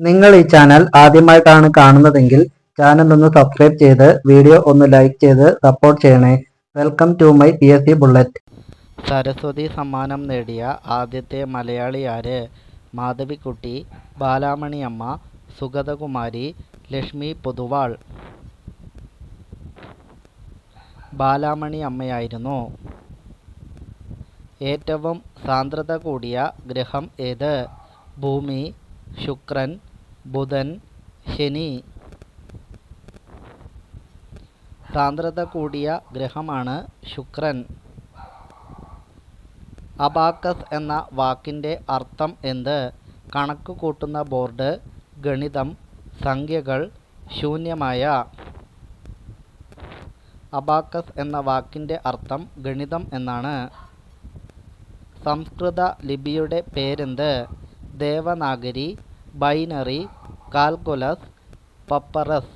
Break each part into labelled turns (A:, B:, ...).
A: നിങ്ങൾ ഈ ചാനൽ ആദ്യമായിട്ടാണ് കാണുന്നതെങ്കിൽ ചാനൽ ഒന്ന് സബ്സ്ക്രൈബ് ചെയ്ത് വീഡിയോ ഒന്ന് ലൈക്ക് ചെയ്ത് സപ്പോർട്ട് ചെയ്യണേ. Welcome to my P S C bullet
B: Saraswati സമ്മാനം നേടിയ ആദ്യത്തെ മലയാളിയാര് മാധവിക്കുട്ടി ബാലാമണിയമ്മ സുഗതകുമാരി ലക്ഷ്മി പൊതുവാൾ. ബാലാമണി അമ്മയായിരുന്നു ഏറ്റവും സാന്ദ്രത കൂടിയ ഗ്രഹം ഏത്? ഭൂമി ശുക്രൻ ബുധൻ ശനി. സാന്ദ്രത കൂടിയ ഗ്രഹമാണ് ശുക്രൻ. അബാക്കസ് എന്ന വാക്കിന്റെ അർത്ഥം എന്ത്? കണക്ക് കൂട്ടുന്ന ബോർഡ് ഗണിതം സംഖ്യകൾ ശൂന്യമായ. അബാക്കസ് എന്ന വാക്കിന്റെ അർത്ഥം ഗണിതം എന്നാണ്. സംസ്കൃത ലിപിയുടെ പേരെന്ത്? Devanagari binary calculus papyrus.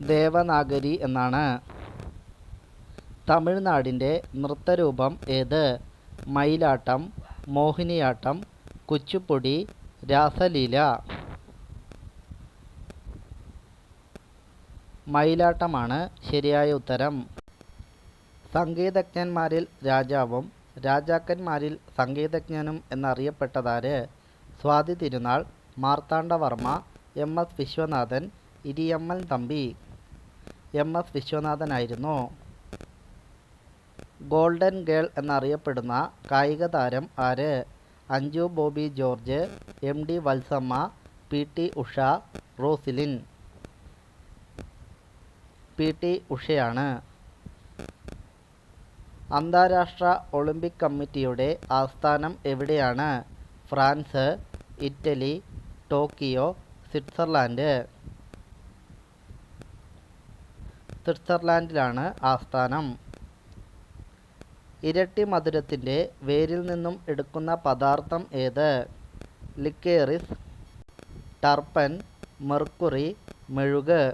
B: Devanagari എന്നാണ്. തമിഴ്നാടിന്റെ നൃത്തരൂപം ഏത്? മയിലാട്ടം മോഹിനിയാട്ടം കുച്ചുപ്പൊടി രാസലീല. മയിലാട്ടമാണ് ശരിയായ ഉത്തരം. സംഗീതജ്ഞന്മാരിൽ രാജാവും രാജാക്കന്മാരിൽ സംഗീതജ്ഞനും എന്നറിയപ്പെട്ടതാര്? Swathi Thirunal Marthanda Varma M S Viswanathan Irayimman Thampi. M S വിശ്വനാഥനായിരുന്നു. Golden girl എന്നറിയപ്പെടുന്ന കായിക താരം ആര്? Anju Bobby George M D Valsamma P T Usha Roselin. P T ഉഷയാണ്. അന്താരാഷ്ട്ര ഒളിമ്പിക് കമ്മിറ്റിയുടെ ആസ്ഥാനം എവിടെയാണ്? France Italy Tokyo Switzerland. സ്വിറ്റ്സർലാൻഡിലാണ് ആസ്ഥാനം. ഇരട്ടി മധുരത്തിന്റെ വേരിൽ നിന്നും എടുക്കുന്ന പദാർത്ഥം ഏത്? ലിക്കേറിസ് ടർപ്പൻ മെർക്കുറി മെഴുക്.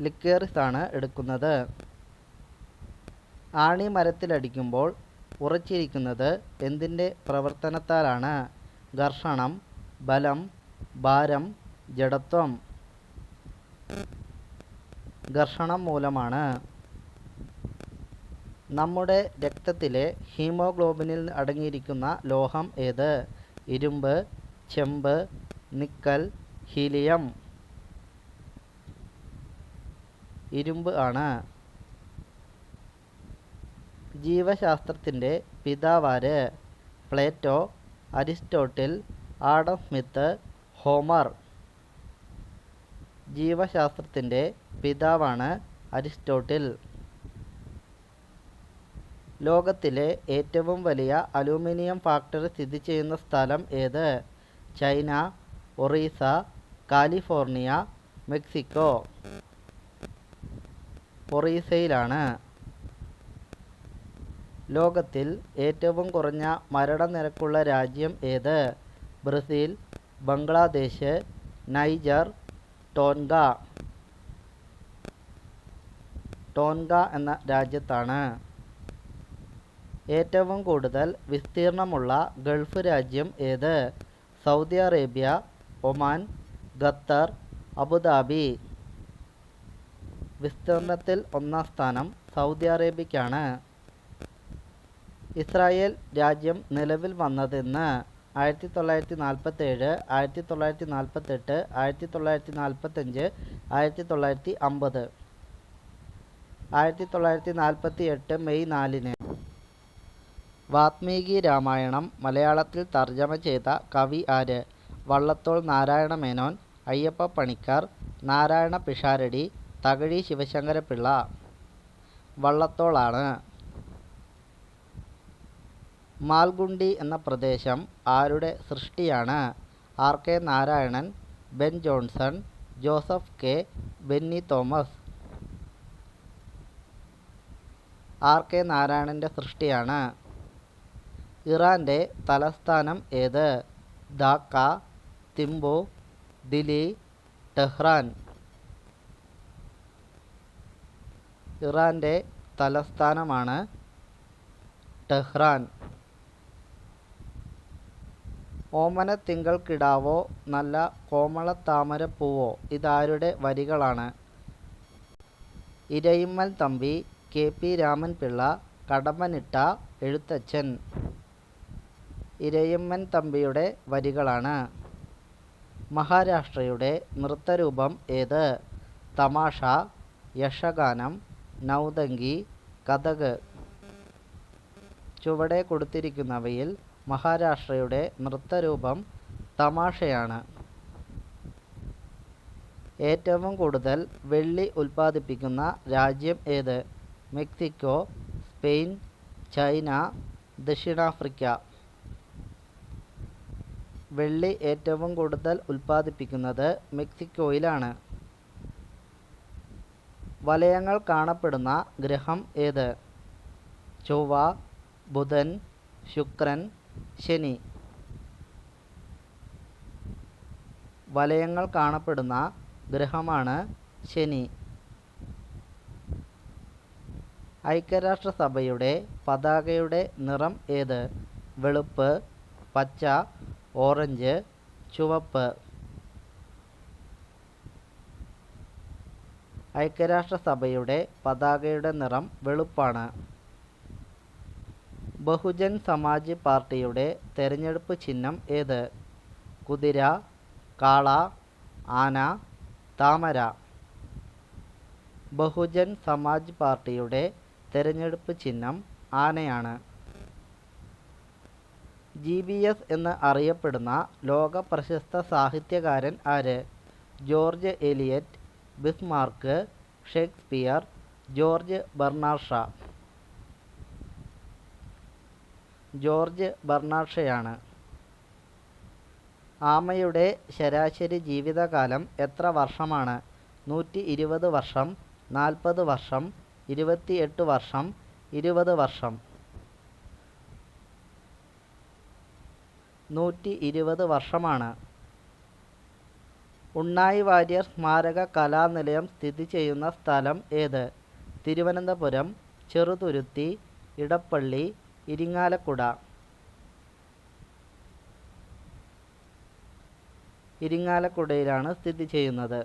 B: ലിക്കേറിസ് ആണ് എടുക്കുന്നത്. ആണി മരത്തിലടിക്കുമ്പോൾ ഉറച്ചിരിക്കുന്നത് എന്തിന്റെ പ്രവർത്തനത്താലാണ്? ഘർഷണം ബലം ഭാരം ജഡത്വം. ഘർഷണം മൂലമാണ് നമ്മുടെ രക്തത്തിലെ ഹീമോഗ്ലോബിനിൽ അടങ്ങിയിരിക്കുന്ന ലോഹം ഏത്? ഇരുമ്പ് ചെമ്പ് നിക്കൽ ഹീലിയം. ഇരുമ്പ് ആണ്. ജീവശാസ്ത്രത്തിന്റെ പിതാവാര് Plato Aristotle Adam Smith Homer. ജീവശാസ്ത്രത്തിന്റെ പിതാവാണ് അരിസ്റ്റോട്ടിൽ. ലോകത്തിലെ ഏറ്റവും വലിയ അലൂമിനിയം ഫാക്ടറി സ്ഥിതി ചെയ്യുന്ന സ്ഥലം ഏത്? China Orissa California Mexico. ഒറീസയിലാണ്. ലോകത്തിൽ ഏറ്റവും കുറഞ്ഞ മരണനിരക്കുള്ള രാജ്യം ഏത്? Brazil Bangladesh Niger Tonga Tonga എന്ന രാജ്യത്താണ്. ഏറ്റവും കൂടുതൽ വിസ്തീർണമുള്ള ഗൾഫ് രാജ്യം ഏത്? Saudi Arabia Oman Qatar Abu Dhabi. വിസ്തീർണത്തിൽ ഒന്നാം സ്ഥാനം സൗദി അറേബ്യയ്ക്കാണ് ഇസ്രായേൽ രാജ്യം നിലവിൽ വന്നതെന്ന് ആയിരത്തി തൊള്ളായിരത്തി നാൽപ്പത്തേഴ് ആയിരത്തി തൊള്ളായിരത്തി നാൽപ്പത്തെട്ട് ആയിരത്തി തൊള്ളായിരത്തി നാൽപ്പത്തഞ്ച് ആയിരത്തി തൊള്ളായിരത്തി അമ്പത് ആയിരത്തി തൊള്ളായിരത്തി നാൽപ്പത്തി എട്ട് മെയ് നാലിന് വാത്മീകി രാമായണം മലയാളത്തിൽ തർജമ ചെയ്ത കവി ആര്? വള്ളത്തോൾ നാരായണ മേനോൻ അയ്യപ്പ പണിക്കർ നാരായണ പിഷാരടി തകഴി ശിവശങ്കരപിള്ള വള്ളത്തോളാണ്. മാൽഗുണ്ടി എന്ന പ്രദേശം ആരുടെ സൃഷ്ടിയാണ്? R K Narayanan Ben Jonson Joseph K Benny Thomas. R K നാരായണന്റെ സൃഷ്ടിയാണ്. ഇറാന്റെ തലസ്ഥാനം ഏത്? ധാക്ക തിംബു ദില്ലി ടെഹ്റാൻ. ഇറാന്റെ തലസ്ഥാനമാണ് ടെഹ്റാൻ. ഓമനത്തിങ്കൾ കിടാവോ നല്ല കോമളത്താമരപ്പൂവോ ഇതാരുടെ വരികളാണ്? Irayimman Thampi K P Raman Pillai Kadammanitta Ezhuthachan. Irayimman തമ്പിയുടെ വരികളാണ്. മഹാരാഷ്ട്രയുടെ നൃത്തരൂപം ഏത്? തമാഷ യക്ഷഗാനം നൗതങ്കി കഥക്. ചുവടെ കൊടുത്തിരിക്കുന്നവയിൽ മഹാരാഷ്ട്രയുടെ നൃത്തരൂപം തമാഷയാണ് ഏറ്റവും കൂടുതൽ വെള്ളി ഉൽപ്പാദിപ്പിക്കുന്ന രാജ്യം ഏത്? മെക്സിക്കോ സ്പെയിൻ ചൈന ദക്ഷിണാഫ്രിക്ക. വെള്ളി ഏറ്റവും കൂടുതൽ ഉൽപ്പാദിപ്പിക്കുന്നത് മെക്സിക്കോയിലാണ്. വലയങ്ങൾ കാണപ്പെടുന്ന ഗ്രഹം ഏത്? ചൊവ്വ ബുധൻ ശുക്രൻ ശനി. വലയങ്ങൾ കാണപ്പെടുന്ന ഗ്രഹമാണ് ശനി. ഐക്യരാഷ്ട്രസഭയുടെ പതാകയുടെ നിറം ഏത്? വെളുപ്പ് പച്ച ഓറഞ്ച് ചുവപ്പ്. ഐക്യരാഷ്ട്രസഭയുടെ പതാകയുടെ നിറം വെളുപ്പാണ്. ബഹുജൻ സമാജ് പാർട്ടിയുടെ തെരഞ്ഞെടുപ്പ് ചിഹ്നം ഏത്? കുതിര കാള ആന താമര. ബഹുജൻ സമാജ് പാർട്ടിയുടെ തെരഞ്ഞെടുപ്പ് ചിഹ്നം ആനയാണ്. ജി ബി എസ് എന്ന് അറിയപ്പെടുന്ന ലോക പ്രശസ്ത സാഹിത്യകാരൻ ആര്? George Eliot Bismarck Shakespeare George Bernard Shaw George ബർണാഷയാണ് ഷയാണ് ആമയുടെ ശരാശരി ജീവിതകാലം എത്ര വർഷമാണ്? നൂറ്റി ഇരുപത് വർഷം നാൽപ്പത് വർഷം ഇരുപത്തിയെട്ട് വർഷം ഇരുപത് വർഷം. നൂറ്റി ഇരുപത് വർഷമാണ്. ഉണ്ണായി വാര്യർ സ്മാരക കലാനിലയം സ്ഥിതി ചെയ്യുന്ന സ്ഥലം ഏത്? തിരുവനന്തപുരം ചെറുതുരുത്തി ഇടപ്പള്ളി ഇരിങ്ങാലക്കുട. ഇരിങ്ങാലക്കുടയിലാണ് സ്ഥിതി ചെയ്യുന്നത്.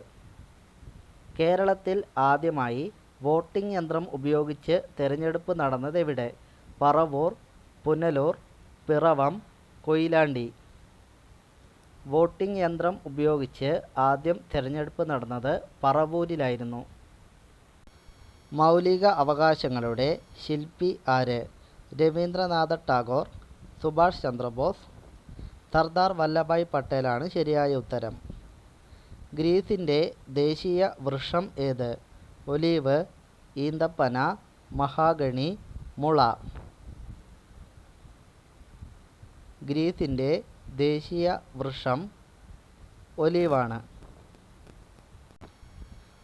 B: കേരളത്തിൽ ആദ്യമായി വോട്ടിംഗ് യന്ത്രം ഉപയോഗിച്ച് തെരഞ്ഞെടുപ്പ് നടന്നതെവിടെ പറവൂർ പുനലൂർ പിറവം കൊയിലാണ്ടി. വോട്ടിംഗ് യന്ത്രം ഉപയോഗിച്ച് ആദ്യം തിരഞ്ഞെടുപ്പ് നടന്നത് പറവൂരിലായിരുന്നു. മൗലിക അവകാശങ്ങളുടെ ശില്പി ആര്? രവീന്ദ്രനാഥ ടാഗോർ സുഭാഷ് ചന്ദ്രബോസ് സർദാർ വല്ലഭായ് പട്ടേലാണ് ശരിയായ ഉത്തരം. ഗ്രീസിന്റെ ദേശീയ വൃക്ഷം ഏത്? ഒലീവ് ഈന്തപ്പന മഹാഗണി മുള. ഗ്രീസിന്റെ ദേശീയ വൃക്ഷം ഒലീവാണ്.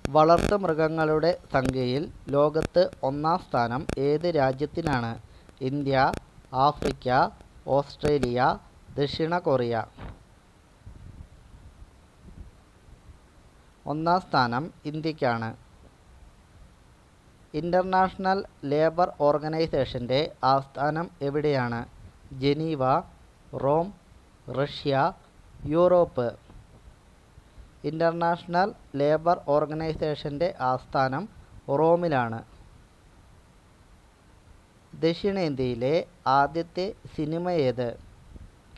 B: വളർത്തുമൃഗങ്ങളുടെ സംഖ്യയിൽ ലോകത്ത് ഒന്നാം സ്ഥാനം ഏത് രാജ്യത്തിനാണ്? ഇന്ത്യ ആഫ്രിക്ക ഓസ്ട്രേലിയ ദക്ഷിണ കൊറിയ. ഒന്നാം സ്ഥാനം ഇന്ത്യക്കാണ്. ഇന്റർനാഷണൽ ലേബർ ഓർഗനൈസേഷന്റെ ആസ്ഥാനം എവിടെയാണ്? Geneva Rome Russia Europe. International labour ഓർഗനൈസേഷന്റെ ആസ്ഥാനം റോമിലാണ്. ദക്ഷിണേന്ത്യയിലെ ആദ്യത്തെ സിനിമ ഏത്?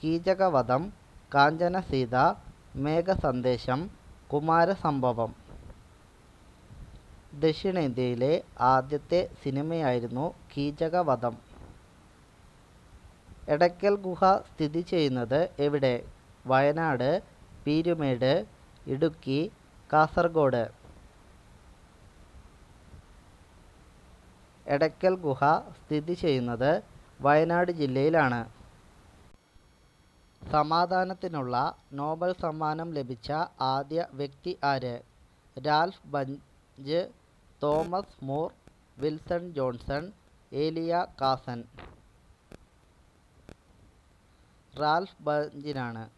B: കീചകവധം കാഞ്ചനസീത മേഘസന്ദേശം കുമാരസംഭവം. ദക്ഷിണേന്ത്യയിലെ ആദ്യത്തെ സിനിമയായിരുന്നു കീചകവധം. എടയ്ക്കൽ ഗുഹ സ്ഥിതി ചെയ്യുന്നത് എവിടെ? വയനാട് പീരുമേട് ഇടുക്കി കാസർഗോഡ്. എടയ്ക്കൽ ഗുഹ സ്ഥിതി ചെയ്യുന്നത് വയനാട് ജില്ലയിലാണ്. സമാധാനത്തിനുള്ള നോബൽ സമ്മാനം ലഭിച്ച ആദ്യ വ്യക്തി ആര്? Ralph Bunche Thomas Moore Wilson Johnson Elia Kazan. Ralph ബഞ്ചിനാണ്.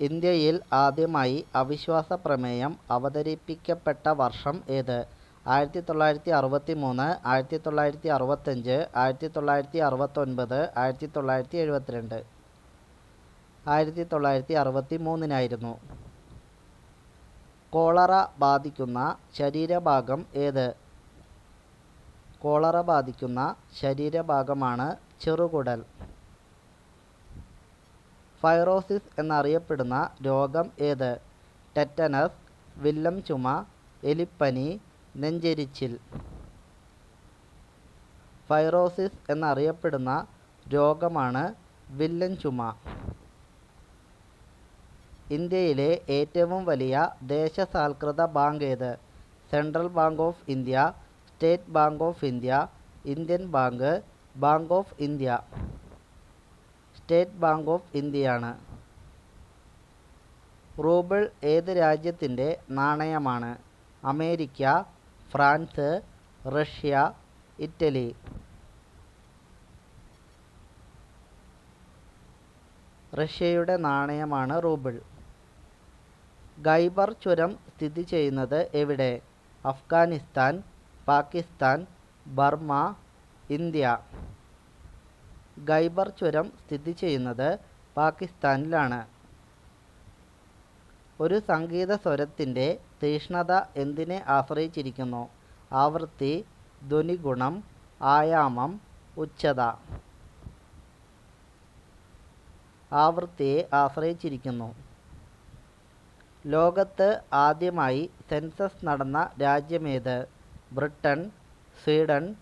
B: ഇന്ത്യയിൽ ആദ്യമായി അവിശ്വാസ പ്രമേയം അവതരിപ്പിക്കപ്പെട്ട വർഷം ഏത്? ആയിരത്തി തൊള്ളായിരത്തി അറുപത്തി മൂന്ന് ആയിരത്തി തൊള്ളായിരത്തി അറുപത്തഞ്ച് ആയിരത്തി തൊള്ളായിരത്തി അറുപത്തൊൻപത് ആയിരത്തി തൊള്ളായിരത്തി എഴുപത്തിരണ്ട് ആയിരത്തി തൊള്ളായിരത്തി അറുപത്തി മൂന്നിനായിരുന്നു കോളറ ബാധിക്കുന്ന ശരീരഭാഗം ഏത്? കോളറ ബാധിക്കുന്ന ശരീരഭാഗമാണ് ചെറുകുടൽ. ഫൈറോസിസ് എന്നറിയപ്പെടുന്ന രോഗം ഏത്? ടെറ്റനസ് വില്ലം ചുമ എലിപ്പനി നെഞ്ചെരിച്ചിൽ. ഫൈറോസിസ് എന്നറിയപ്പെടുന്ന രോഗമാണ് വില്ലൻ ചുമ. ഇന്ത്യയിലെ ഏറ്റവും വലിയ ദേശസാൽകൃത ബാങ്ക് ഏത്? Central Bank of India State Bank of India Indian Bank Bank of India. State Bank of ഇന്ത്യയാണ്. റൂബിൾ ഏത് രാജ്യത്തിന്റെ നാണയമാണ്? America France Russia Italy. റഷ്യയുടെ നാണയമാണ് റൂബിൾ. ഖൈബർ ചുരം സ്ഥിതി ചെയ്യുന്നത് എവിടെ? Afghanistan Pakistan Burma India. ഖൈബർ ചുരം സ്ഥിതി ചെയ്യുന്നത് പാകിസ്ഥാനിലാണ്. ഒരു സംഗീത സ്വരത്തിന്റെ തീക്ഷ്ണത എന്തിനെ ആശ്രയിച്ചിരിക്കുന്നു? ആവൃത്തി ധ്വനിഗുണം ആയാമം ഉച്ചത ആവൃത്തിയെ ആശ്രയിച്ചിരിക്കുന്നു. ലോകത്ത് ആദ്യമായി സെൻസസ് നടന്ന രാജ്യമേത്? Britain Sweden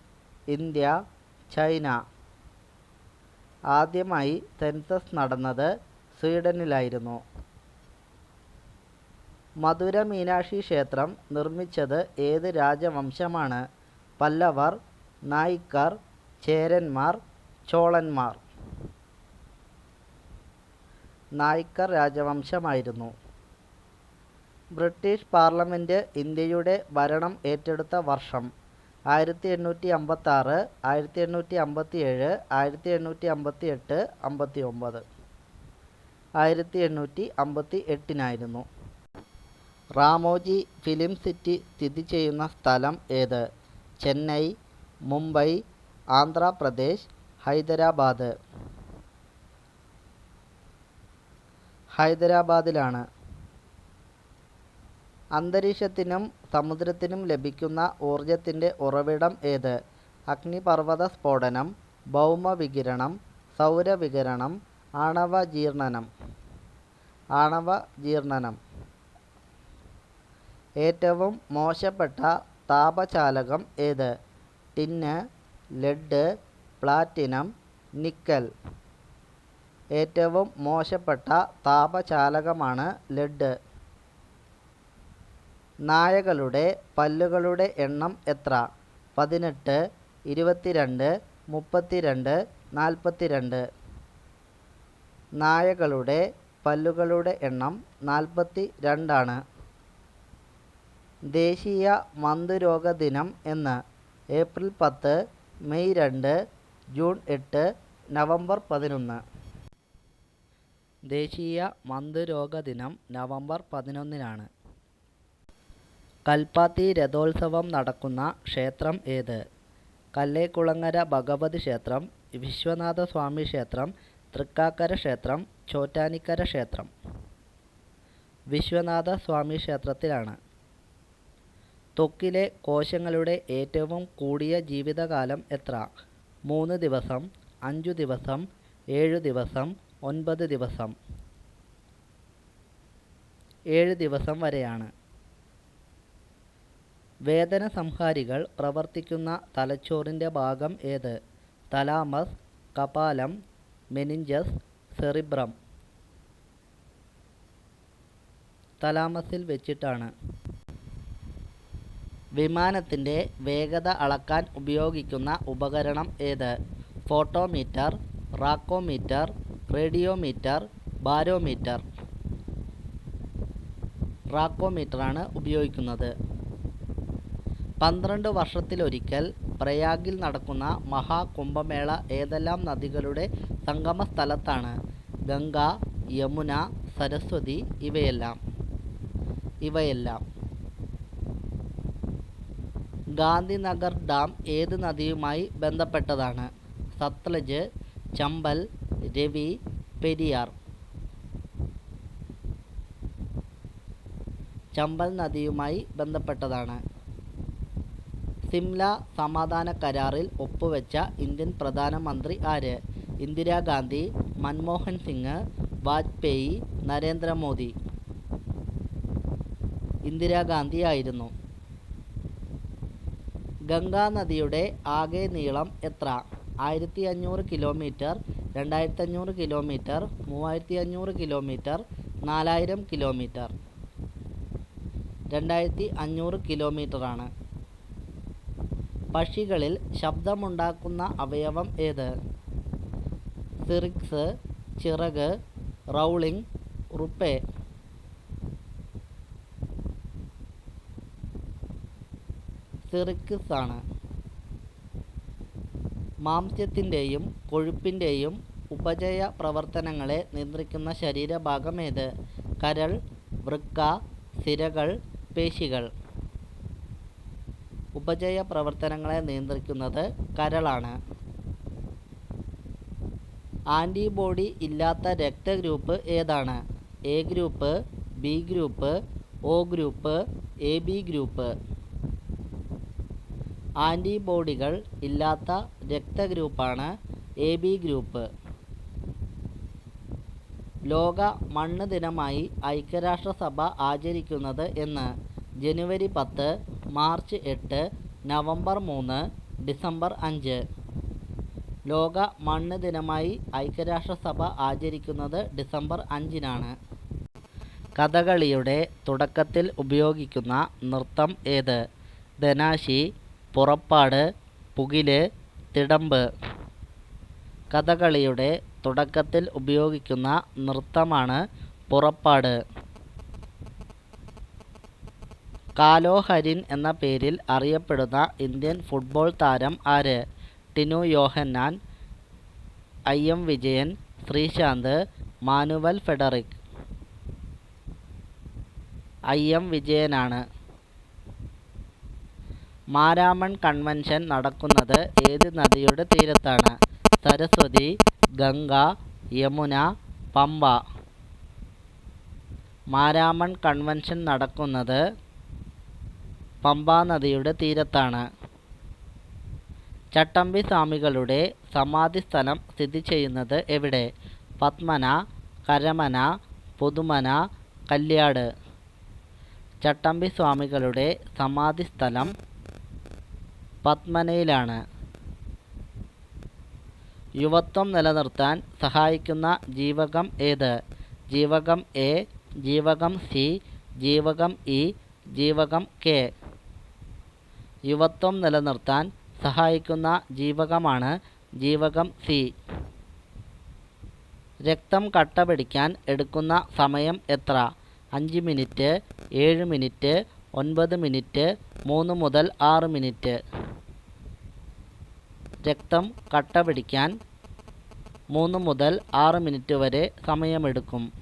B: India China. ആദ്യമായി സെൻസസ് നടന്നത് സ്വീഡനിലായിരുന്നു. മധുര മീനാക്ഷി ക്ഷേത്രം നിർമ്മിച്ചത് ഏത് രാജവംശമാണ്? പല്ലവർ നായിക്കർ ചേരന്മാർ ചോളന്മാർ. നായ്ക്കർ രാജവംശമായിരുന്നു. ബ്രിട്ടീഷ് പാർലമെന്റ് ഇന്ത്യയുടെ ഭരണം ഏറ്റെടുത്ത വർഷം ആയിരത്തി എണ്ണൂറ്റി അമ്പത്തി ആറ് ആയിരത്തി എണ്ണൂറ്റി അമ്പത്തി ഏഴ് ആയിരത്തി എണ്ണൂറ്റി അമ്പത്തി എട്ട് അമ്പത്തി ഒമ്പത് ആയിരത്തി എണ്ണൂറ്റി അമ്പത്തി എട്ടിനായിരുന്നു റാമോജി ഫിലിം സിറ്റി സ്ഥിതി ചെയ്യുന്ന സ്ഥലം ഏത്? ചെന്നൈ മുംബൈ ആന്ധ്രാപ്രദേശ് ഹൈദരാബാദ്. ഹൈദരാബാദിലാണ്. അന്തരീക്ഷത്തിനും സമുദ്രത്തിനും ലഭിക്കുന്ന ഊർജത്തിന്റെ ഉറവിടം ഏത്? അഗ്നിപർവത സ്ഫോടനം ഭൗമവികിരണം സൗരവികിരണം ആണവജീർണനം ആണവജീർണനം ഏറ്റവും മോശപ്പെട്ട താപചാലകം ഏത്? Tin lead platinum nickel. ഏറ്റവും മോശപ്പെട്ട താപചാലകമാണ് ലെഡ്. നായകളുടെ പല്ലുകളുടെ എണ്ണം എത്ര? പതിനെട്ട് ഇരുപത്തിരണ്ട് മുപ്പത്തിരണ്ട് നാൽപ്പത്തിരണ്ട്. നായകളുടെ പല്ലുകളുടെ എണ്ണം നാൽപ്പത്തി രണ്ടാണ് ദേശീയ മന്തുരോഗ ദിനം എന്ന് ഏപ്രിൽ പത്ത് മെയ് രണ്ട് ജൂൺ എട്ട് നവംബർ പതിനൊന്ന്. ദേശീയ മന്തുരോഗ ദിനം നവംബർ പതിനൊന്നിനാണ്. കൽപ്പാത്തി രഥോത്സവം നടക്കുന്ന ക്ഷേത്രം ഏത്? കല്ലേക്കുളങ്ങര ഭഗവതി ക്ഷേത്രം വിശ്വനാഥ സ്വാമി ക്ഷേത്രം തൃക്കാക്കര ക്ഷേത്രം ചോറ്റാനിക്കര ക്ഷേത്രം. വിശ്വനാഥ സ്വാമി ക്ഷേത്രത്തിലാണ്. ത്വക്കിലെ കോശങ്ങളുടെ ഏറ്റവും കൂടിയ ജീവിതകാലം എത്ര? മൂന്ന് ദിവസം അഞ്ചു ദിവസം ഏഴ് ദിവസം ഒൻപത് ദിവസം. ഏഴ് ദിവസം വരെയാണ്. വേദന സംഹാരികൾ പ്രവർത്തിക്കുന്ന തലച്ചോറിന്റെ ഭാഗം ഏത്? തലാമസ് കപാലം മെനിഞ്ചസ് സെറിബ്രം. തലാമസിൽ വെച്ചിട്ടാണ്. വിമാനത്തിന്റെ വേഗത അളക്കാൻ ഉപയോഗിക്കുന്ന ഉപകരണം ഏത്? Photometer tachometer radiometer barometer. റാക്കോമീറ്ററാണ് ഉപയോഗിക്കുന്നത്. പന്ത്രണ്ട് വർഷത്തിലൊരിക്കൽ പ്രയാഗിൽ നടക്കുന്ന മഹാകുംഭമേള ഏതെല്ലാം നദികളുടെ സംഗമ സ്ഥലത്താണ് ഗംഗ യമുന സരസ്വതി ഇവയെല്ലാം. ഇവയെല്ലാം. ഗാന്ധിനഗർ ഡാം ഏത് നദിയുമായി ബന്ധപ്പെട്ടതാണ്? സത്ലജ് ചമ്പൽ രവി പെരിയാർ. ചമ്പൽ നദിയുമായി ബന്ധപ്പെട്ടതാണ്. സിംല സമാധാന കരാറിൽ ഒപ്പുവെച്ച ഇന്ത്യൻ പ്രധാനമന്ത്രി ആര്? ഇന്ദിരാഗാന്ധി മൻമോഹൻ സിംഗ് വാജ്പേയി നരേന്ദ്രമോദി. ഇന്ദിരാഗാന്ധി ആയിരുന്നു. ഗംഗാ നദിയുടെ ആകെ നീളം എത്ര? ആയിരത്തി അഞ്ഞൂറ് കിലോമീറ്റർ രണ്ടായിരത്തി അഞ്ഞൂറ് കിലോമീറ്റർ മൂവായിരത്തി അഞ്ഞൂറ് കിലോമീറ്റർ നാലായിരം കിലോമീറ്റർ. രണ്ടായിരത്തി അഞ്ഞൂറ് കിലോമീറ്ററാണ്. പക്ഷികളിൽ ശബ്ദമുണ്ടാക്കുന്ന അവയവം ഏത്? സിറിക്സ് ചിറക് റൗളിംഗ് റുപ്പേ സിറിക്സ് ആണ് മാംസ്യത്തിന്റെയും കൊഴുപ്പിന്റെയും ഉപചയ പ്രവർത്തനങ്ങളെ നിയന്ത്രിക്കുന്ന ശരീരഭാഗം ഏത് കരൾ വൃക്ക സിരകൾ പേശികൾ. ഉപചയ പ്രവർത്തനങ്ങളെ നിയന്ത്രിക്കുന്നത് കരളാണ്. ആന്റിബോഡി ഇല്ലാത്ത രക്തഗ്രൂപ്പ് ഏതാണ്? A group B group O group A B group. ആന്റിബോഡികൾ ഇല്ലാത്ത രക്തഗ്രൂപ്പാണ് എ ബി ഗ്രൂപ്പ്. ലോക മണ്ണ് ദിനമായി ഐക്യരാഷ്ട്രസഭ ആചരിക്കുന്നത് എന്ന് ജനുവരി പത്ത് മാർച്ച് എട്ട് നവംബർ മൂന്ന് ഡിസംബർ അഞ്ച്. ലോക മണ്ണ് ദിനമായി ഐക്യരാഷ്ട്രസഭ ആചരിക്കുന്നത് ഡിസംബർ അഞ്ചിനാണ്. കഥകളിയുടെ തുടക്കത്തിൽ ഉപയോഗിക്കുന്ന നൃത്തം ഏത്? ധനാശി പുറപ്പാട് പുകിൽ തിടമ്പ്. കഥകളിയുടെ തുടക്കത്തിൽ ഉപയോഗിക്കുന്ന നൃത്തമാണ് പുറപ്പാട്. കാലോഹരിൻ എന്ന പേരിൽ അറിയപ്പെടുന്ന ഇന്ത്യൻ ഫുട്ബോൾ താരം ആര്? Tinu Yohannan I M Vijayan Sreesanth Manuel Frederick. I M വിജയനാണ്. മാരാമൺ കൺവെൻഷൻ നടക്കുന്നത് ഏത് നദിയുടെ തീരത്താണ്? സരസ്വതി ഗംഗ യമുന പമ്പ. മാരാമൺ കൺവെൻഷൻ നടക്കുന്നത് പമ്പാ നദിയുടെ തീരത്താണ്. ചട്ടമ്പി സ്വാമികളുടെ സമാധി സ്ഥലം സ്ഥിതി ചെയ്യുന്നത് എവിടെ? പത്മന കരമന പുതുമന കല്യാട്. ചട്ടമ്പി സ്വാമികളുടെ സമാധി സ്ഥലം പത്മനയിലാണ്. യുവത്വം നിലനിർത്താൻ സഹായിക്കുന്ന ജീവകം ഏത്? ജീവകം എ ജീവകം സി ജീവകം ഇ ജീവകം കെ. യുവത്വം നിലനിർത്താൻ സഹായിക്കുന്ന ജീവകമാണ് ജീവകം സി. രക്തം കട്ട പിടിക്കാൻ എടുക്കുന്ന സമയം എത്ര? അഞ്ച് മിനിറ്റ് ഏഴ് മിനിറ്റ് ഒൻപത് മിനിറ്റ് മൂന്ന് മുതൽ ആറ് മിനിറ്റ്. രക്തം കട്ട പിടിക്കാൻ മൂന്ന് മുതൽ ആറ് മിനിറ്റ് വരെ സമയമെടുക്കും.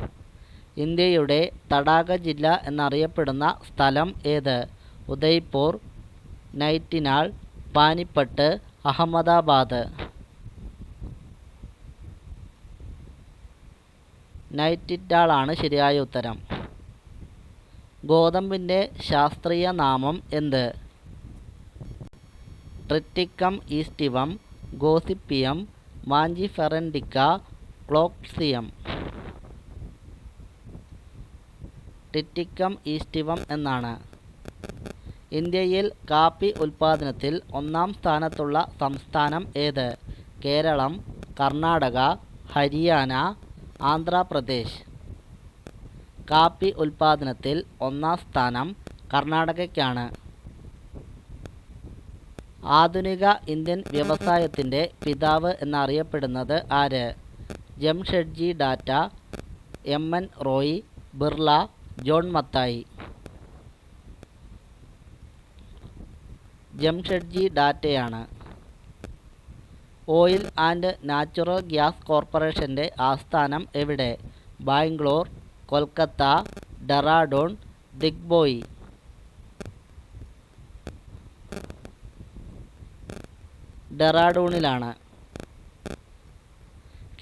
B: ഇന്ത്യയുടെ തടാക ജില്ല എന്നറിയപ്പെടുന്ന സ്ഥലം ഏത്? ഉദയ്പൂർ നൈറ്റിനാൾ പാനിപ്പട്ട് അഹമ്മദാബാദ്. നൈറ്റിറ്റാളാണ് ശരിയായ ഉത്തരം. ഗോതമ്പിന്റെ ശാസ്ത്രീയ നാമം എന്ത്? ട്രിറ്റിക്കം ഈസ്റ്റിവം ഗോസിപ്പിയം മാഞ്ചിഫെറൻഡിക്ക ക്ലോക്സിയം ടിറ്റിക്കം ഈസ്റ്റിവം എന്നാണ്. ഇന്ത്യയിൽ കാപ്പി ഉൽപ്പാദനത്തിൽ ഒന്നാം സ്ഥാനത്തുള്ള സംസ്ഥാനം ഏത്? കേരളം കർണാടക ഹരിയാന ആന്ധ്രാപ്രദേശ്. കാപ്പി ഉൽപ്പാദനത്തിൽ ഒന്നാം സ്ഥാനം കർണാടകയ്ക്കാണ്. ആധുനിക ഇന്ത്യൻ വ്യവസായത്തിന്റെ പിതാവ് എന്നറിയപ്പെടുന്നത് ആര്? ജംഷഡ്ജി ഡാറ്റ എം. എൻ. റോയി ബിർള ജോൺ മത്തായി. ജംഷഡ്ജി ഡാറ്റയാണ്. ഓയിൽ ആൻഡ് നാച്ചുറൽ ഗ്യാസ് കോർപ്പറേഷന്റെ ആസ്ഥാനം എവിടെ? ബാംഗ്ലൂർ കൊൽക്കത്ത ഡെറാഡൂൺ ദിഗ്ബോയി. ഡെറാഡൂണിലാണ്.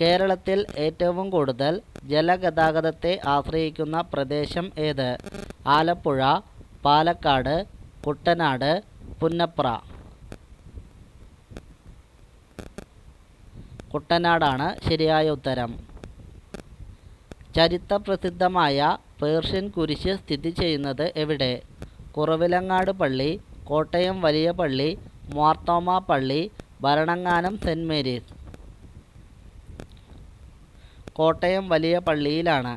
B: കേരളത്തിൽ ഏറ്റവും കൂടുതൽ ജലഗതാഗതത്തെ ആശ്രയിക്കുന്ന പ്രദേശം ഏത്? ആലപ്പുഴ പാലക്കാട് കുട്ടനാട് പുന്നപ്ര. കുട്ടനാടാണ് ശരിയായ ഉത്തരം. ചരിത്രപ്രസിദ്ധമായ പേർഷ്യൻ കുരിശ് സ്ഥിതി ചെയ്യുന്നത് എവിടെ? കുറവിലങ്ങാട് പള്ളി കോട്ടയം വലിയ പള്ളി മാർത്തോമ പള്ളി ഭരണങ്ങാനം സെന്റ് മേരീസ്. കോട്ടയം വലിയ പള്ളിയിലാണ്.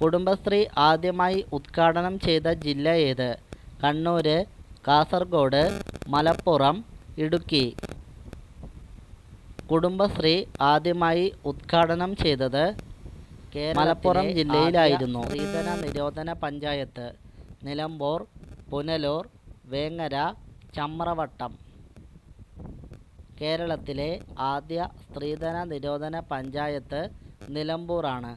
B: കുടുംബശ്രീ ആദ്യമായി ഉദ്ഘാടനം ചെയ്ത ജില്ല ഏത്? കണ്ണൂർ കാസർഗോഡ് മലപ്പുറം ഇടുക്കി. കുടുംബശ്രീ ആദ്യമായി ഉദ്ഘാടനം ചെയ്തത് മലപ്പുറം ജില്ലയിലായിരുന്നു. സ്ത്രീധന നിരോധന പഞ്ചായത്ത് നിലമ്പൂർ പുനലൂർ വേങ്ങര ചമ്രവട്ടം. കേരളത്തിലെ ആദ്യ സ്ത്രീധന നിരോധന പഞ്ചായത്ത് നിലമ്പൂറാണ്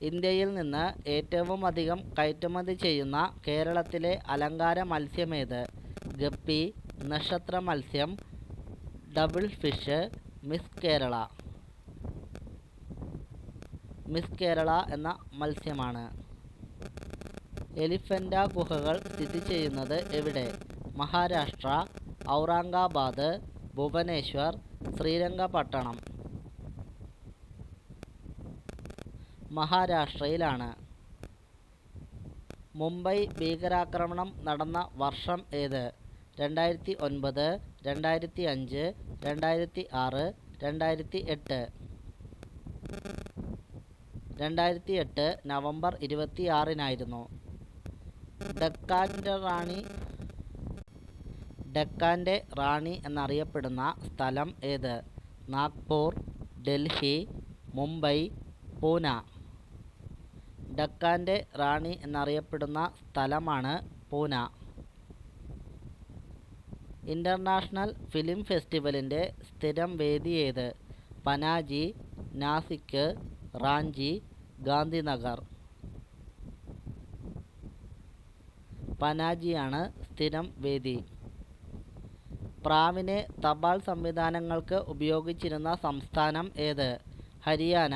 B: ഇന്ത്യയിൽ നിന്ന് ഏറ്റവും അധികം കയറ്റുമതി ചെയ്യുന്ന കേരളത്തിലെ അലങ്കാര മത്സ്യമേത്? ഗപ്പി നക്ഷത്ര മത്സ്യം double fish miss Kerala. Miss Kerala എന്ന മത്സ്യമാണ്. എലിഫന്റ ഗുഹകൾ സ്ഥിതി ചെയ്യുന്നത് എവിടെ? മഹാരാഷ്ട്ര ഔറംഗാബാദ് ഭുവനേശ്വർ ശ്രീരംഗപട്ടണം. മഹാരാഷ്ട്രയിലാണ്. മുംബൈ ഭീകരാക്രമണം നടന്ന വർഷം ഏത്? രണ്ടായിരത്തി ഒൻപത് രണ്ടായിരത്തി അഞ്ച് രണ്ടായിരത്തി ആറ് രണ്ടായിരത്തി എട്ട് രണ്ടായിരത്തി എട്ട് നവംബർ ഇരുപത്തി ആറിനായിരുന്നു ഡെക്കാന്റെ റാണി ഡെക്കാന്റെ റാണി എന്നറിയപ്പെടുന്ന സ്ഥലം ഏത്? നാഗ്പൂർ ഡൽഹി മുംബൈ പൂന. ഡെക്കാന്റെ റാണി എന്നറിയപ്പെടുന്ന സ്ഥലമാണ് പൂന. ഇന്റർനാഷണൽ ഫിലിം ഫെസ്റ്റിവലിന്റെ സ്ഥിരം വേദി ഏത്? പനാജി നാസിക് റാഞ്ചി ഗാന്ധിനഗർ. പനാജിയാണ് സ്ഥിരം വേദി. പ്രാവിനെ തപാൽ സംവിധാനങ്ങൾക്ക് ഉപയോഗിച്ചിരുന്ന സംസ്ഥാനം ഏത്? ഹരിയാന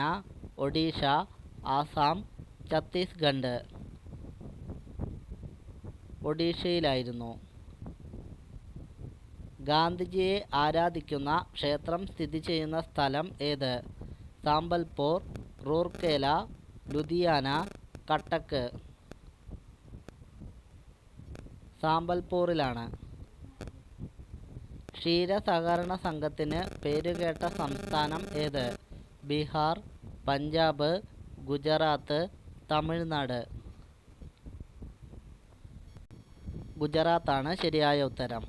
B: ഒഡീഷ ആസാം ഛത്തീസ്ഗഡ്. ഒഡീഷയിലായിരുന്നു. ഗാന്ധിജിയെ ആരാധിക്കുന്ന ക്ഷേത്രം സ്ഥിതി ചെയ്യുന്ന സ്ഥലം ഏത്? സാമ്പൽപൂർ റൂർക്കേല ലുധിയാന കട്ടക്ക്. സാമ്പൽപൂറിലാണ്. ക്ഷീര സഹകരണ സംഘത്തിന് പേരുകേട്ട സംസ്ഥാനം ഏത്? ബീഹാർ പഞ്ചാബ് ഗുജറാത്ത് തമിഴ്നാട്. ഗുജറാത്താണ് ശരിയായ ഉത്തരം.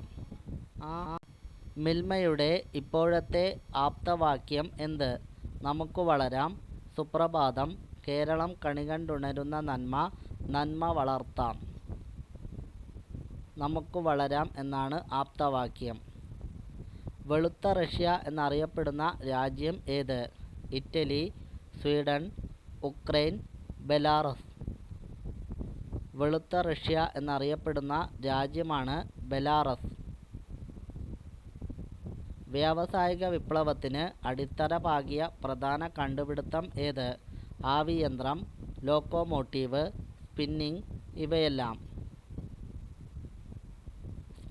B: മിൽമയുടെ ഇപ്പോഴത്തെ ആപ്തവാക്യം എന്ത്? നമുക്ക് വളരാം. സുപ്രഭാതം കേരളം കണികണ്ടുണരുന്ന നന്മ നന്മ വളർത്താം. നമുക്ക് വളരാം എന്നാണ് ആപ്തവാക്യം. വെളുത്ത റഷ്യ എന്നറിയപ്പെടുന്ന രാജ്യം ഏത്? Italy Sweden Ukraine Belarus. വെളുത്ത റഷ്യ എന്നറിയപ്പെടുന്ന രാജ്യമാണ് ബെലാറസ്. വ്യാവസായിക വിപ്ലവത്തിന് അടിത്തറ പാകിയ പ്രധാന കണ്ടുപിടുത്തം ഏത്? ആവിയന്ത്രം ലോക്കോമോട്ടീവ് സ്പിന്നിംഗ് ഇവയെല്ലാം.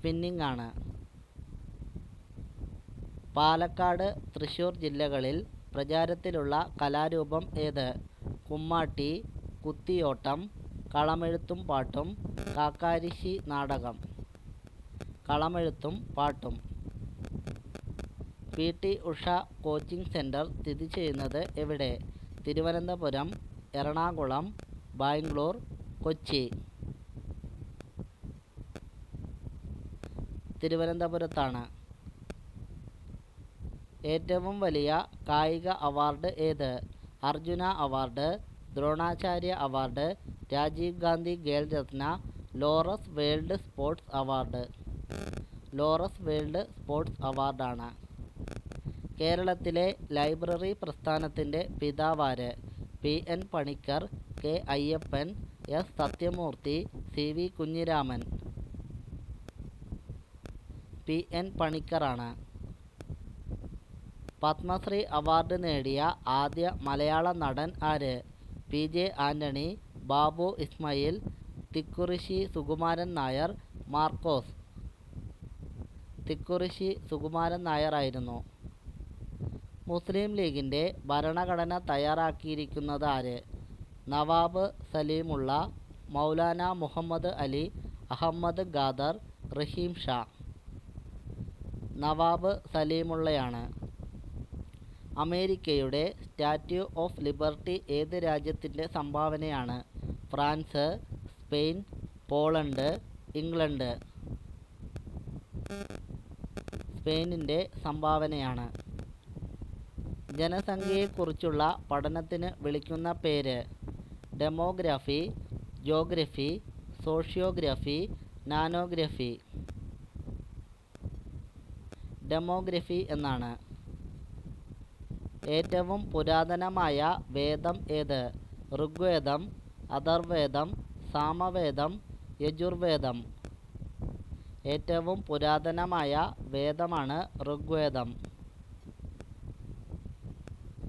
B: സ്പിന്നിംഗ് ആണ് പാലക്കാട് തൃശൂർ ജില്ലകളിൽ പ്രചാരത്തിലുള്ള കലാരൂപം ഏത്? കുമ്മാട്ടി കുത്തിയോട്ടം കളമെഴുത്തും പാട്ടും കാക്കാരിശി നാടകം. കളമെഴുത്തും പാട്ടും. P. T. Usha coaching centre സ്ഥിതി ചെയ്യുന്നത് എവിടെ? തിരുവനന്തപുരം എറണാകുളം ബാംഗ്ലൂർ കൊച്ചി. തിരുവനന്തപുരത്താണ്. ഏറ്റവും വലിയ കായിക അവാർഡ് ഏത്? Arjuna award Dronacharya award Rajiv Gandhi Khel Ratna Laureus World Sports award. Laureus World Sports അവാർഡാണ്. കേരളത്തിലെ ലൈബ്രറി പ്രസ്ഥാനത്തിന്റെ പിതാവാര് P N Panicker K Ayyappan S Sathyamurthy C V Kunhiraman. P N പണിക്കറാണ് Padmashri award നേടിയ ആദ്യ മലയാള നടൻ ആര്? P J Antony Babu Ismail Thikkurissy Sukumaran Nair Markose. Thikkurissy Sukumaran നായരായിരുന്നു മുസ്ലിം ലീഗിന്റെ ഭരണഘടന തയ്യാറാക്കിയിരിക്കുന്നത് ആര്? നവാബ് സലീമുള്ള മൗലാന മുഹമ്മദ് അലി അഹമ്മദ് ഖാദർ റഹീം ഷാ. നവാബ് സലീമുള്ളയാണ്. അമേരിക്കയുടെ സ്റ്റാറ്റ്യൂ ഓഫ് ലിബർട്ടി ഏത് രാജ്യത്തിന്റെ സംഭാവനയാണ്? France Spain Poland England. സ്പെയിനിന്റെ സംഭാവനയാണ്. ജനസംഖ്യയെക്കുറിച്ചുള്ള പഠനത്തിന് വിളിക്കുന്ന പേര് demography geography sociography nanography. Demography എന്നാണ്. ഏറ്റവും പുരാതനമായ വേദം ഏത്? ഋഗ്വേദം അഥർവേദം സാമവേദം യജുർവേദം. ഏറ്റവും പുരാതനമായ വേദമാണ് ഋഗ്വേദം.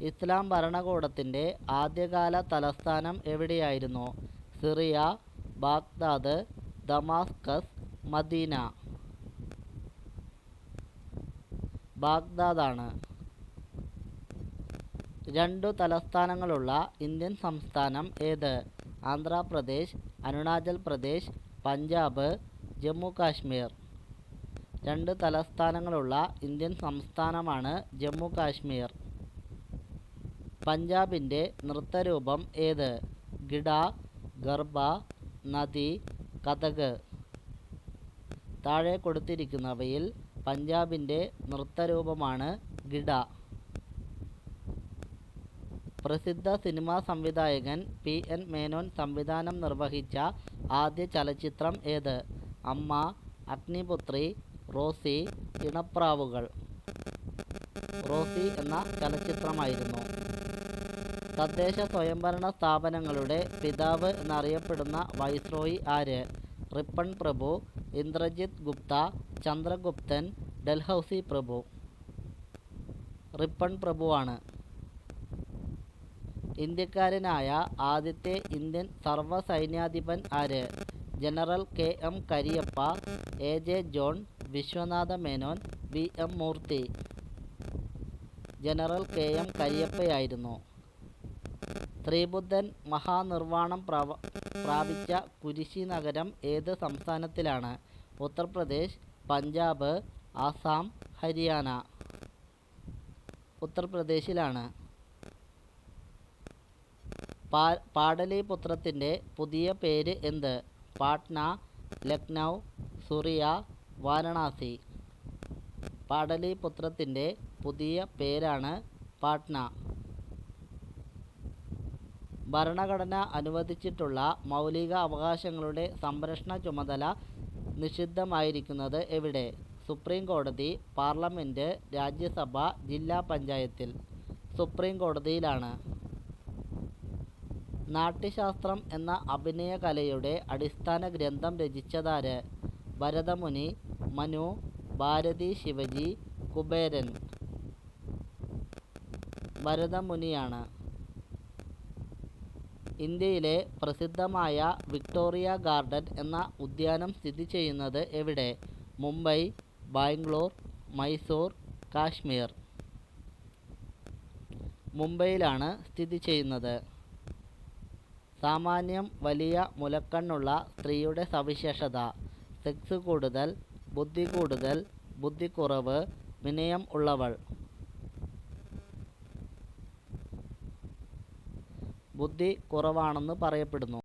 B: ഇസ്ലാം ഭരണകൂടത്തിന്റെ ആദ്യകാല തലസ്ഥാനം എവിടെയായിരുന്നു? Syria Baghdad Damascus Medina. ബാഗ്ദാദാണ്. രണ്ടു തലസ്ഥാനങ്ങളുള്ള ഇന്ത്യൻ സംസ്ഥാനം ഏത്? ആന്ധ്രാപ്രദേശ് അരുണാചൽ പ്രദേശ് പഞ്ചാബ് ജമ്മു കാശ്മീർ രണ്ട് തലസ്ഥാനങ്ങളുള്ള ഇന്ത്യൻ സംസ്ഥാനമാണ് ജമ്മു കാശ്മീർ പഞ്ചാബിന്റെ നൃത്തരൂപം ഏത്? ഗിഡ ഗർബ നദി കഥക് താഴെ കൊടുത്തിരിക്കുന്നവയിൽ പഞ്ചാബിന്റെ നൃത്തരൂപമാണ് ഗിഡ. പ്രസിദ്ധ സിനിമാ സംവിധായകൻ പി എൻ മേനോൻ സംവിധാനം നിർവഹിച്ച ആദ്യ ചലച്ചിത്രം ഏത്? അമ്മ അഗ്നിപുത്രി റോസി ഇണപ്രാവുകൾ. റോസി എന്ന ചലച്ചിത്രമായിരുന്നു. തദ്ദേശ സ്വയംഭരണ സ്ഥാപനങ്ങളുടെ പിതാവ് എന്നറിയപ്പെടുന്ന വൈസ്രോയി ആര്? റിപ്പൺ പ്രഭു ഇന്ദ്രജിത് ഗുപ്ത ചന്ദ്രഗുപ്തൻ ഡൽഹൌസി പ്രഭു. റിപ്പൺ പ്രഭുവാണ്. ഇന്ത്യക്കാരനായ ആദ്യത്തെ ഇന്ത്യൻ സർവസൈന്യാധിപൻ ആര്? General K M Cariappa A J John Viswanatha Menon V M Murthy. General K M കരിയപ്പയായിരുന്നു. ശ്രീബുദ്ധൻ മഹാനിർവാണം പ്രാപിച്ച കുരിശി നഗരം ഏത് സംസ്ഥാനത്തിലാണ്? ഉത്തർപ്രദേശ് പഞ്ചാബ് ആസാം ഹരിയാന. ഉത്തർപ്രദേശിലാണ്. പാ പാടലിപുത്രത്തിന്റെ പുതിയ പേര് എന്ത്? പാട്ന ലക്നൗ സുറിയ വാരണാസി. പാടലിപുത്രത്തിന്റെ പുതിയ പേരാണ് പാട്ന. ഭരണഘടന അനുവദിച്ചിട്ടുള്ള മൗലിക അവകാശങ്ങളുടെ സംരക്ഷണ ചുമതല നിഷിദ്ധമായിരിക്കുന്നത് എവിടെ? സുപ്രീം കോടതി പാർലമെന്റ് രാജ്യസഭ ജില്ലാ പഞ്ചായത്തിൽ. സുപ്രീം കോടതിയിലാണ്. നാട്യശാസ്ത്രം എന്ന അഭിനയ കലയുടെ അടിസ്ഥാന ഗ്രന്ഥം രചിച്ചതാര്? ഭരതമുനി മനു ഭാരതി ശിവജി കുബേരൻ. ഭരതമുനിയാണ്. ഇന്ത്യയിലെ പ്രസിദ്ധമായ വിക്ടോറിയ ഗാർഡൻ എന്ന ഉദ്യാനം സ്ഥിതി ചെയ്യുന്നത് എവിടെ? മുംബൈ ബാംഗ്ലൂർ മൈസൂർ കാശ്മീർ. മുംബൈയിലാണ് സ്ഥിതി ചെയ്യുന്നത്. സാമാന്യം വലിയ മുലക്കണ്ണുള്ള സ്ത്രീയുടെ സവിശേഷത. സെക്സ് കൂടുതൽ ബുദ്ധി കൂടുതൽ ബുദ്ധിക്കുറവ് വിനയം ഉള്ളവൾ. ബുദ്ധി കുറവാണെന്ന് പറയപ്പെടുന്നു.